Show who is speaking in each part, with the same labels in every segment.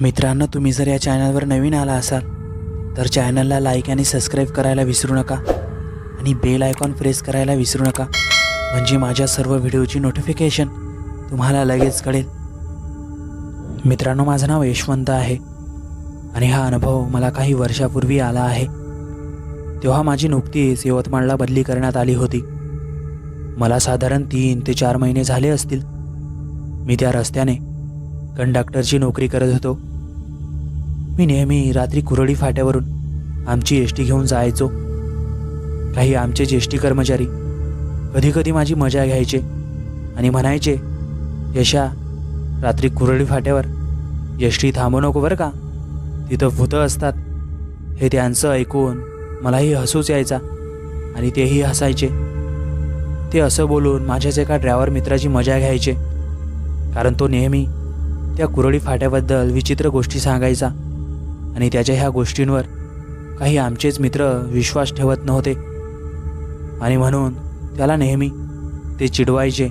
Speaker 1: मित्रांनो तुम्ही जर या चॅनलवर नवीन आला असाल तर चॅनलला लाईक आणि सबस्क्राईब करायला विसरू नका आणि बेल आयकॉन प्रेस करायला विसरू नका. म्हणजे माझ्या सर्व व्हिडिओची नोटिफिकेशन तुम्हाला लगेच कळेल. मित्रांनो माझं नाव यशवंत आहे आणि हा अनुभव मला काही वर्षापूर्वी आला आहे. तेव्हा माझी नुकतीच यवतमाळला बदली करण्यात आली होती. मला साधारण तीन ते चार महिने झाले असतील. मी त्या रस्त्याने कंडक्टरची नोकरी करत होतो. मी नेहमी रात्री कुरडी फाट्यावरून आमची एस टी घेऊन जायचो. काही आमचे ज्येष्ठी कर्मचारी कधीकधी माझी मजा घ्यायचे आणि म्हणायचे यशा रात्री कुरडी फाट्यावर एस टी थांबू नको बरं का? तिथं भूतं असतात. हे त्यांचं ऐकून मलाही हसूच यायचा आणि तेही हसायचे. ते असं बोलून माझ्याच एका ड्रायव्हर मित्राची मजा घ्यायचे. कारण तो नेहमी त्या कुरडी फाट्याबद्दल विचित्र गोष्टी सांगायचा. आणि त्याच्या ह्या गोष्टींवर काही आमचेच मित्र विश्वास ठेवत नव्हते. आणि म्हणून त्याला नेहमी ते चिडवायचे.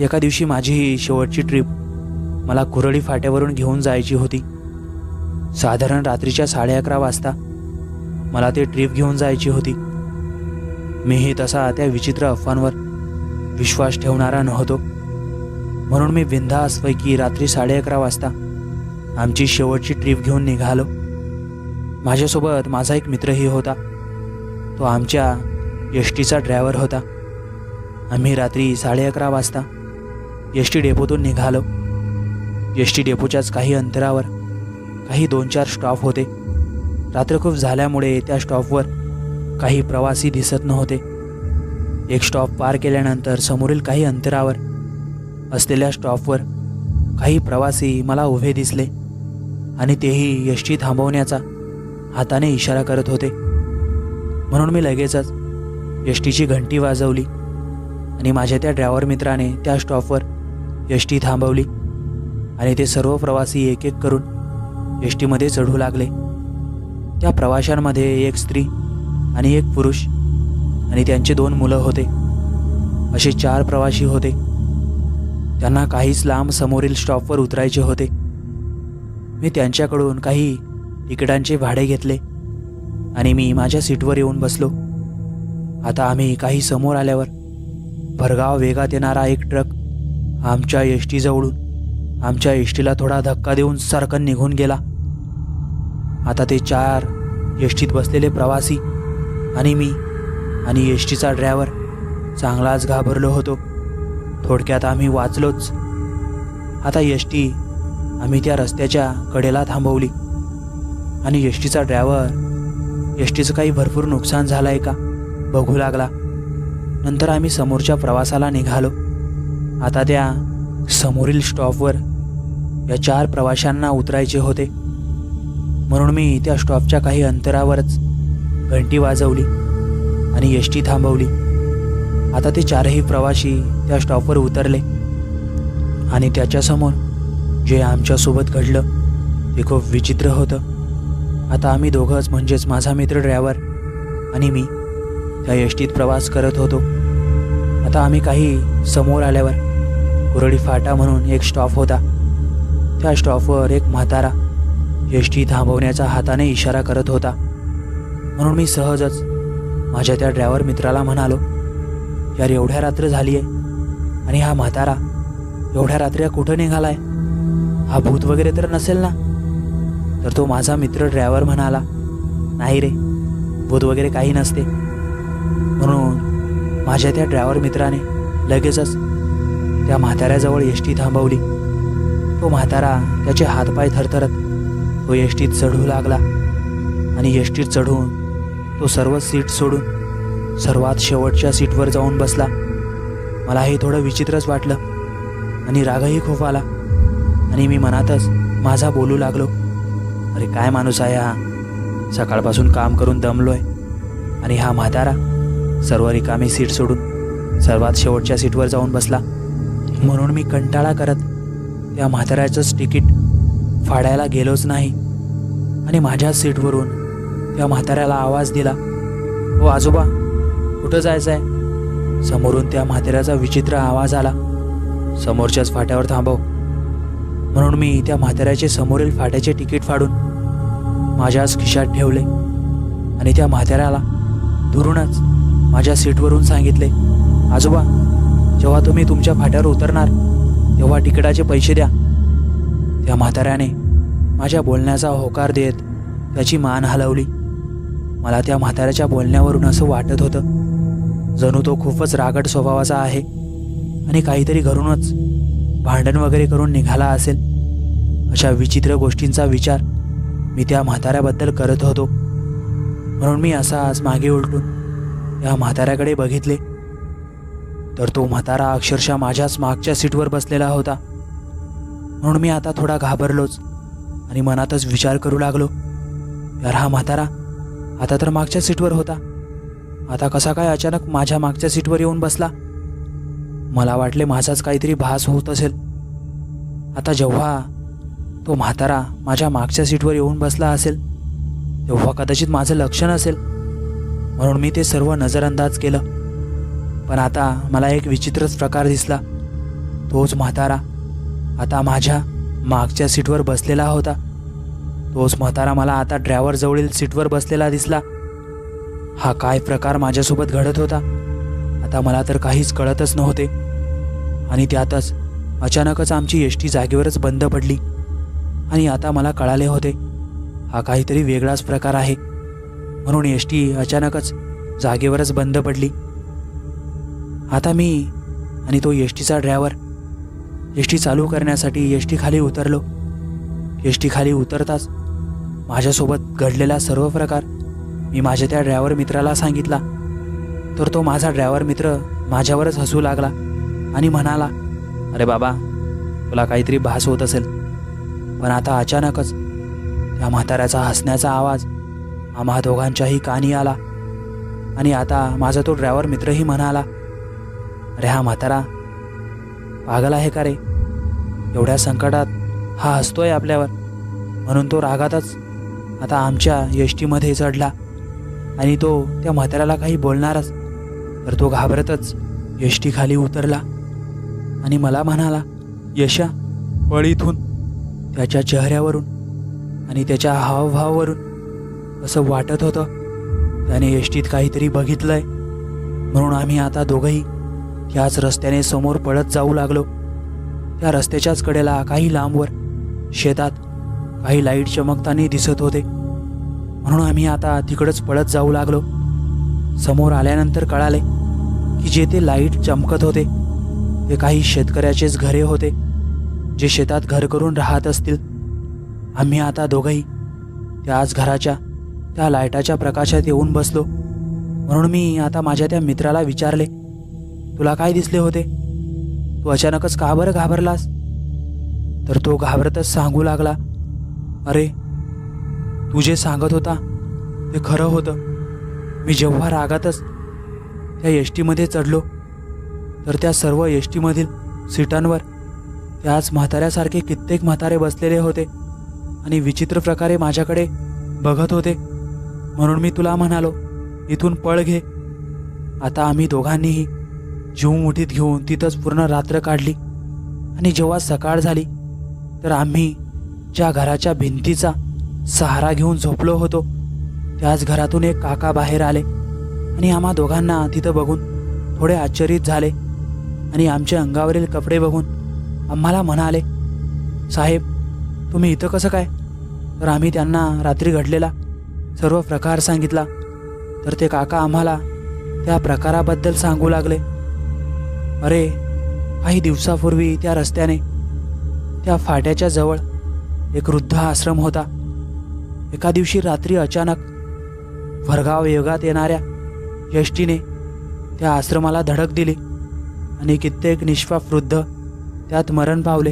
Speaker 1: एका दिवशी माझी ही शेवटची ट्रिप मला कुरडी फाट्यावरून घेऊन जायची होती. साधारण रात्रीच्या साडे अकरा वाजता मला ते ट्रिप घेऊन जायची होती. मीही तसा त्या विचित्र अफवांवर विश्वास ठेवणारा नव्हतो. म्हणून मी बिंदासपैकी रात्री साडे अकरा वाजता आमची शेवटची ट्रीप घेऊन निघालो. माझ्यासोबत माझा एक मित्रही होता. तो आमच्या एस टीचा ड्रायव्हर होता. आम्ही रात्री साडे अकरा वाजता एस टी डेपोतून निघालो. एस टी डेपोच्याच काही अंतरावर काही दोन चार स्टॉप होते. रात्र खूप झाल्यामुळे त्या स्टॉपवर काही प्रवासी दिसत नव्हते. एक स्टॉप पार केल्यानंतर समोरील काही अंतरावर असलेल्या स्टॉपवर काही प्रवासी मला उभे दिसले आणि तेही यशची टी थांबवण्याचा हाताने इशारा करत होते. म्हणून मी लगेचच यष्टीची घंटी वाजवली आणि माझ्या त्या ड्रायव्हर मित्राने त्या स्टॉपवर यष्टी टी थांबवली आणि ते सर्व प्रवासी एक एक करून यष्टीमध्ये टीमध्ये चढू लागले. त्या प्रवाशांमध्ये एक स्त्री आणि एक पुरुष आणि त्यांचे दोन मुलं होते. असे चार प्रवासी होते. त्यांना काहीच लांब समोरील स्टॉपवर उतरायचे होते. मी त्यांच्याकडून काही तिकिटांचे भाडे घेतले आणि मी माझ्या सीटवर येऊन बसलो. आता आम्ही काही समोर आल्यावर भरगाव वेगात येणारा एक ट्रक आमच्या एस टीजवळून आमच्या एस टीला थोडा धक्का देऊन सरकन निघून गेला. आता ते चार एस टीत बसलेले प्रवासी आणि मी आणि एस टीचा ड्रायव्हर चांगलाच घाबरलो होतो. थोडक्यात आम्ही वाचलोच. आता यष्टी टी आम्ही त्या रस्त्याच्या कडेला थांबवली. आणि यष्टीचा टीचा ड्रायव्हर यष्टीचं टीचं काही भरपूर नुकसान झालं आहे का? बघू लागला. नंतर आम्ही समोरच्या प्रवासाला निघालो. आता त्या समोरील स्टॉपवर या चार प्रवाशांना उतरायचे होते. म्हणून मी त्या स्टॉपच्या काही अंतरावरच घंटी वाजवली आणि यष्टी टी थांबवली. आता ते चारही प्रवासी त्या स्टॉपवर उतरले. आणि त्याच्यासमोर जे आमच्यासोबत घडलं ते खूप विचित्र होतं. आता आम्ही दोघंच म्हणजेच माझा मित्र ड्रायव्हर आणि मी त्या एस प्रवास करत होतो. आता आम्ही काही समोर आल्यावर कुरडी फाटा म्हणून एक स्टॉप होता. त्या स्टॉपवर एक म्हातारा एस थांबवण्याचा हाताने इशारा करत होता. म्हणून मी सहजच माझ्या त्या ड्रायव्हर मित्राला म्हणालो यार एवढ्या रात्र झाली आहे आणि हा म्हातारा एवढ्या रात्री कुठं निघालाय? हा भूत वगैरे तर नसेल ना? तर तो माझा मित्र ड्रायव्हर म्हणाला नाही रे भूत वगैरे काही नसते. म्हणून माझ्या त्या ड्रायव्हर मित्राने लगेचच त्या म्हाताऱ्याजवळ एस टी थांबवली. तो म्हातारा त्याचे हातपाय थरथरत तो एस टीत चढू लागला. आणि एस टीत चढून तो सर्व सीट सोडून सर्वात शेवटच्या सीटवर जाऊन बसला. मला हे थोडं विचित्रच वाटलं. आणि रागही खूप आला. आणि मी मनातच माझा बोलू लागलो. अरे काय माणूस आहे हा? सकाळपासून काम करून दमलोय. आणि हा म्हातारा सर्व रिकामी सीट सोडून सर्वात शेवटच्या सीटवर जाऊन बसला. म्हणून मी कंटाळा करत त्या म्हाताऱ्याचंच तिकीट फाडायला गेलोच नाही. आणि माझ्याच सीटवरून त्या म्हाताऱ्याला आवाज दिला हो आजोबा कुठं जायचं आहे समोरून त्या म्हाताऱ्याचा विचित्र आवाज आला. समोरच्याच फाट्यावर थांबव. म्हणून मी त्या म्हाताऱ्याचे समोरील फाट्याचे तिकीट फाडून माझ्याच खिशात ठेवले आणि त्या म्हाताऱ्याला दुरूनच माझ्या सीटवरून सांगितले आजोबा जेव्हा तुम्ही तुमच्या फाट्यावर उतरणार तेव्हा तिकिटाचे पैसे द्या. त्या म्हाताऱ्याने माझ्या बोलण्याचा होकार देत त्याची मान हलवली. मला त्या म्हाताऱ्याच्या बोलण्यावरून असं वाटत होतं. जणू तो खूपच रागट स्वभावाचा आहे आणि काहीतरी घरूनच भांडण वगैरे करून निघाला असेल. अशा विचित्र गोष्टींचा विचार मी त्या म्हाताऱ्याबद्दल करत होतो. म्हणून मी असाच मागे उलटून त्या म्हाताऱ्याकडे बघितले. तर तो म्हातारा अक्षरशः माझ्याच मागच्या सीटवर बसलेला होता. म्हणून मी आता थोडा घाबरलोच आणि मनातच विचार करू लागलो. यार हा म्हातारा आता तर मागच्या सीटवर होता. आता कसा काय अचानक माझ्या मागच्या सीटवर येऊन बसला? मला वाटले माझाच काहीतरी भास होत असेल. आता जेव्हा तो म्हातारा माझ्या मागच्या सीटवर येऊन बसला असेल तेव्हा कदाचित माझं लक्ष नसेल. म्हणून मी ते सर्व नजरअंदाज केलं. पण आता मला एक विचित्रच प्रकार दिसला. तोच म्हातारा आता माझ्या मागच्या सीटवर बसलेला होता. तोच म्हातारा मला आता ड्रायव्हर जवळील सीटवर बसलेला दिसला. हा काय प्रकार माझ्यासोबत घडत होता? आता मला तर काहीच कळतच नव्हते. आणि त्यातच अचानकच आमची एस टी जागेवरच बंद पडली. आणि आता मला कळाले होते हा काहीतरी वेगळाच प्रकार आहे. म्हणून एस टी अचानकच जागेवरच बंद पडली. आता मी आणि तो एस टीचा ड्रायव्हर एस टी चालू करण्यासाठी एस टी खाली उतरलो. एस टी खाली उतरताच माझ्यासोबत घडलेला सर्व प्रकार मी माझ्या त्या ड्रायव्हर मित्राला सांगितला. तर तो माझा ड्रायव्हर मित्र माझ्यावरच हसू लागला आणि म्हणाला अरे बाबा तुला काहीतरी भास होत असेल. पण आता अचानकच त्या म्हाताऱ्याचा हसण्याचा आवाज आम्हा दोघांच्याही कानी आला आणि आता माझा तो ड्रायव्हर मित्रही म्हणाला अरे हा म्हातारा पागल आहे का रे? एवढ्या संकटात हा हसतोय आपल्यावर. म्हणून तो रागातच आता आमच्या यष्टीमध्ये चढला. आणि तो त्या म्हाताऱ्याला काही बोलणारच तर तो घाबरतच यष्टीखाली उतरला. आणि मला म्हणाला यशा पळ इथून त्याच्या चेहऱ्यावरून आणि त्याच्या हावभावावरून. असं वाटत होतं त्याने यष्टीत काहीतरी बघितलंय. म्हणून आम्ही आता दोघंही त्याच रस्त्याने समोर पळत जाऊ लागलो. त्या रस्त्याच्याच कडेला काही लांबवर शेतात काही लाइट चमकताना दिसत होते. म्हणून आम्ही आता तिकडंच पळत जाऊ लागलो. समोर आल्यानंतर कळाले की जे ते लाइट चमकत होते ते काही शेतकऱ्याचेच घरे होते जे शेतात घर करून राहत असतील. आम्ही आता दोघंही त्याच घराच्या त्या लाईटाच्या प्रकाशात येऊन बसलो. म्हणून मी आता माझ्या त्या मित्राला विचारले तुला काय दिसले होते? तू अचानकच का बरं घाबरलास? तर तो घाबरतच सांगू लागला अरे तू जे सांगत होता ते खरं होतं. मी जेव्हा रागातच त्या एस टीमध्ये चढलो तर त्या सर्व एस टीमधील सीटांवर त्याच म्हाताऱ्यासारखे कित्येक म्हातारे बसलेले होते आणि विचित्र प्रकारे माझ्याकडे बघत होते. म्हणून मी तुला म्हणालो इथून पळ घे. आता आम्ही दोघांनीही जीव मुठीत घेऊन तिथंच पूर्ण रात्र काढली. आणि जेव्हा सकाळ झाली तर आम्ही ज्या घराच्या भिंतीचा सहारा घेऊन झोपलो होतो त्याच घरातून एक काका बाहेर आले आणि आम्हा दोघांना तिथं बघून थोडे आश्चर्यित झाले आणि आमच्या अंगावरील कपडे बघून आम्हाला म्हणाले साहेब तुम्ही इथं कसं काय? तर आम्ही त्यांना रात्री घडलेला सर्व प्रकार सांगितला. तर ते काका आम्हाला त्या प्रकाराबद्दल सांगू लागले. अरे काही दिवसापूर्वी त्या रस्त्याने त्या फाट्याच्या जवळ एक वृद्ध आश्रम होता. एका दिवशी रात्री अचानक भरगाव योगात येणाऱ्या यष्टीने त्या आश्रमाला धडक दिली आणि कित्येक निष्पाप वृद्ध त्यात मरण पावले.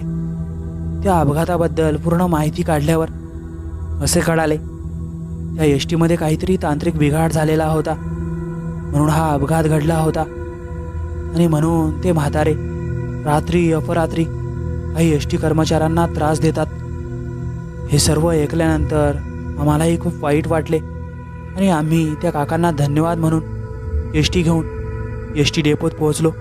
Speaker 1: त्या अपघाताबद्दल पूर्ण माहिती काढल्यावर असे कळाले त्या यष्टीमध्ये काहीतरी तांत्रिक बिघाड झालेला होता. म्हणून हा अपघात घडला होता. आणि म्हणून ते म्हातारे रात्री अपरात्री काही एस टी कर्मचाऱ्यांना त्रास देतात. हे सर्व ऐकल्यानंतर आम्हालाही खूप वाईट वाटले. आणि आम्ही त्या काकांना धन्यवाद म्हणून एस टी घेऊन एस टी डेपोत पोहोचलो.